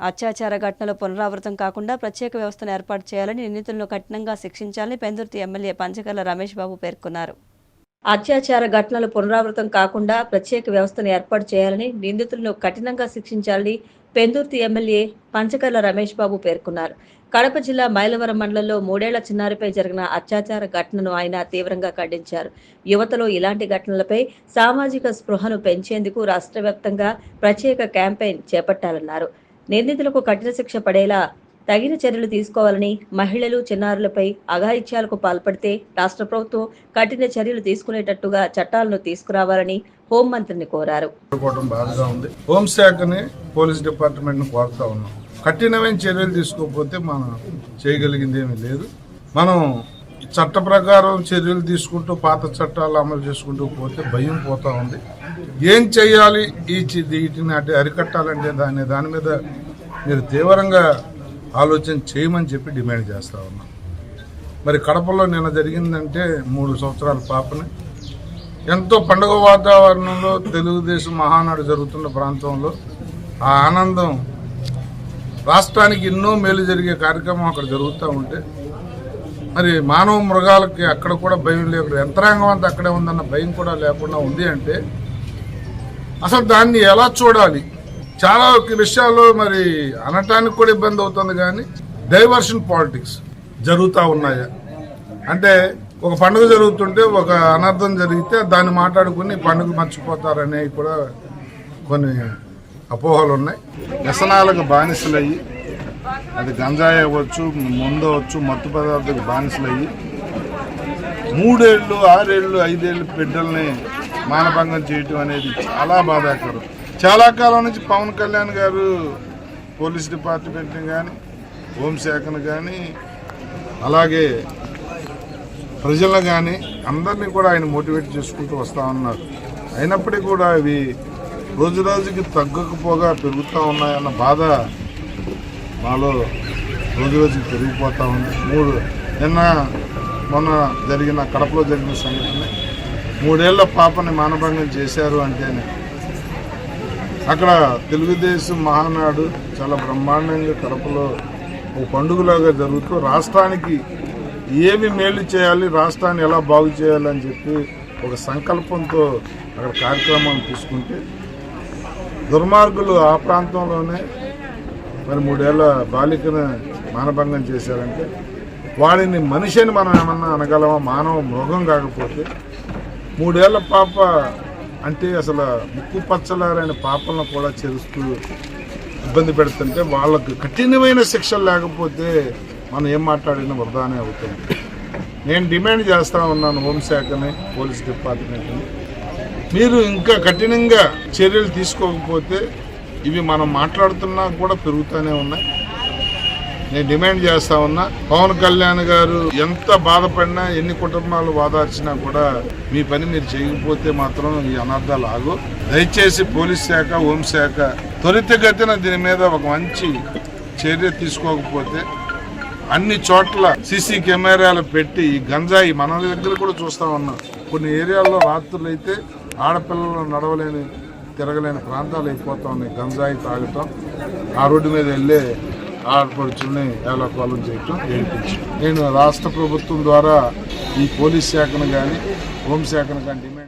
అత్యాచార ఘటనలు పునరావృతం కాకుండా ప్రత్యేక వ్యవస్థను ఏర్పాటు చేయాలని నిందితులను కఠినంగా శిక్షించాలని పెందుర్తి ఎమ్మెల్యే పంచకర్ల రమేష్ బాబు పేర్కొన్నారు. అత్యాచార ఘటనలు పునరావృతం కాకుండా ప్రత్యేక వ్యవస్థను ఏర్పాటు చేయాలని నిందితులను కఠినంగా శిక్షించాలని పెందుర్తి ఎమ్మెల్యే పంచకర్ల రమేష్ బాబు పేర్కొన్నారు. కడప జిల్లా మైలవరం మండలంలో మూడేళ్ళ చిన్నారిపై జరిగిన అత్యాచార ఘటనను ఆయన తీవ్రంగా ఖండించారు. యువతలో ఇలాంటి ఘటనలపై సామాజిక స్పృహను పెంచేందుకు రాష్ట్ర ప్రత్యేక క్యాంపెయిన్ చేపట్టాలన్నారు. నిందితులకు కఠిన శిక్ష పడేలా తగిన చర్యలు తీసుకోవాలని మహిళలు చిన్నారులపై అఘాయిత్యాలకు పాల్పడితే రాష్ట్ర ప్రభుత్వం కఠిన చర్యలు తీసుకునేటట్టుగా చట్టాలను తీసుకురావాలని హోంమంత్రిని కోరారు. బాధగా ఉంది. హోంశాఖని పోలీస్ డిపార్ట్మెంట్ కోరుతా ఉన్నాం. కఠినమైన చర్యలు తీసుకోకపోతే మనం చేయగలిగింది ఏమీ లేదు. మనం చట్ట ప్రకారం చర్యలు తీసుకుంటూ పాత చట్టాలు అమలు చేసుకుంటూ పోతే భయం పోతూ ఉంది. ఏం చేయాలి? ఈ వీటిని అటు అరికట్టాలంటే దాని దాని మీద మీరు తీవ్రంగా ఆలోచన చేయమని చెప్పి డిమాండ్ చేస్తా ఉన్నాం. మరి కడపలో నిన్న జరిగిందంటే మూడు సంవత్సరాల పాపని. ఎంతో పండుగ వాతావరణంలో తెలుగుదేశం మహానాడు జరుగుతున్న ప్రాంతంలో ఆ ఆనందం రాష్ట్రానికి ఎన్నో మేలు జరిగే కార్యక్రమం అక్కడ జరుగుతూ ఉంటే మరి మానవ మృగాలకి అక్కడ కూడా భయం లేకుండా యంత్రాంగం అంతా అక్కడే ఉందన్న భయం కూడా లేకుండా ఉంది అంటే అసలు దాన్ని ఎలా చూడాలి? చాలా విషయాల్లో మరి అనటానికి కూడా ఇబ్బంది అవుతుంది కానీ డైవర్షన్ పాలిటిక్స్ జరుగుతూ ఉన్నాయా? అంటే ఒక పండుగ జరుగుతుంటే ఒక అనర్థం జరిగితే దాన్ని మాట్లాడుకుని పండుగ మర్చిపోతారనేవి కూడా కొన్ని అపోహలు ఉన్నాయి. వ్యసనాలకు బానిసలయ్యి అది గంజాయి అవ్వచ్చు ముందు అవ్వచ్చు మత్తు పదార్థాలకు బానిసలయ్యి మూడేళ్ళు ఆరేళ్ళు ఐదేళ్ళు బిడ్డల్ని మానభంగం చేయటం అనేది చాలా బాధాకరం. చాలా కాలం నుంచి పవన్ కళ్యాణ్ గారు పోలీస్ డిపార్ట్మెంట్ని కానీ హోంశాఖను కానీ అలాగే ప్రజలను కానీ అందరినీ కూడా ఆయన మోటివేట్ చేసుకుంటూ వస్తూ ఉన్నారు. అయినప్పటికీ కూడా అవి రోజు రోజుకి తగ్గకపోగా పెరుగుతూ ఉన్నాయన్న బాధ మాలో రోజు రోజుకి పెరిగిపోతూ ఉంది. మూడు నిన్న మొన్న జరిగిన కడపలో జరిగిన సంఘటన. మూడేళ్ళ పాపని మానభంగం చేశారు అంటేనే. అక్కడ తెలుగుదేశం మహానాడు చాలా బ్రహ్మాండంగా కడపలో ఒక పండుగలాగా జరుగుతూ రాష్ట్రానికి ఏమి మేలు చేయాలి రాష్ట్రాన్ని ఎలా బాగు చేయాలని చెప్పి ఒక సంకల్పంతో అక్కడ కార్యక్రమాలు తీసుకుంటే దుర్మార్గులు ఆ ప్రాంతంలోనే మరి మూడేళ్ళ బాలికను మానభంగం చేశారంటే వాడిని మనిషిని మనం ఏమన్నా అనగలమా? మానవ మృగం కాకపోతే. మూడేళ్ళ పాప అంటే అసలు ముక్కు పచ్చలారైన పాపలను కూడా చేరుస్తూ ఇబ్బంది పెడుతుంటే వాళ్ళకు కఠినమైన శిక్షలు లేకపోతే మనం ఏం మాట్లాడినా వృధానే అవుతుంది. నేను డిమాండ్ చేస్తా ఉన్నాను హోంశాఖని పోలీస్ డిపార్ట్మెంట్ని. మీరు ఇంకా కఠినంగా చర్యలు తీసుకోకపోతే ఇవి మనం మాట్లాడుతున్నా కూడా పెరుగుతూనే ఉన్నాయి. నేను డిమాండ్ చేస్తా ఉన్నా పవన్ కళ్యాణ్ గారు ఎంత బాధపడినా ఎన్ని కుటుంబాలు వాదార్చినా కూడా మీ పని మీరు చేయకపోతే మాత్రం ఈ అనర్థాలు ఆగు. దయచేసి పోలీస్ శాఖ హోంశాఖ త్వరితగతిన దీని మీద ఒక మంచి చర్య తీసుకోకపోతే అన్ని చోట్ల సీసీ కెమెరాలు పెట్టి ఈ గంజాయి మన దగ్గర కూడా చూస్తా ఉన్నాం. కొన్ని ఏరియాల్లో రాత్రులు అయితే ఆడపిల్లలు నడవలేని తిరగలేని ప్రాంతాలు అయిపోతా ఉన్నాయి గంజాయి తాగటం ఆ రోడ్డు మీద వెళ్ళే ఆడపడుచుల్ని ఏలకోలం చేయటం ఏడిపించడం నేను రాష్ట్ర ప్రభుత్వం ద్వారా ఈ పోలీస్ శాఖను కానీ హోంశాఖను కానీ డిమాండ్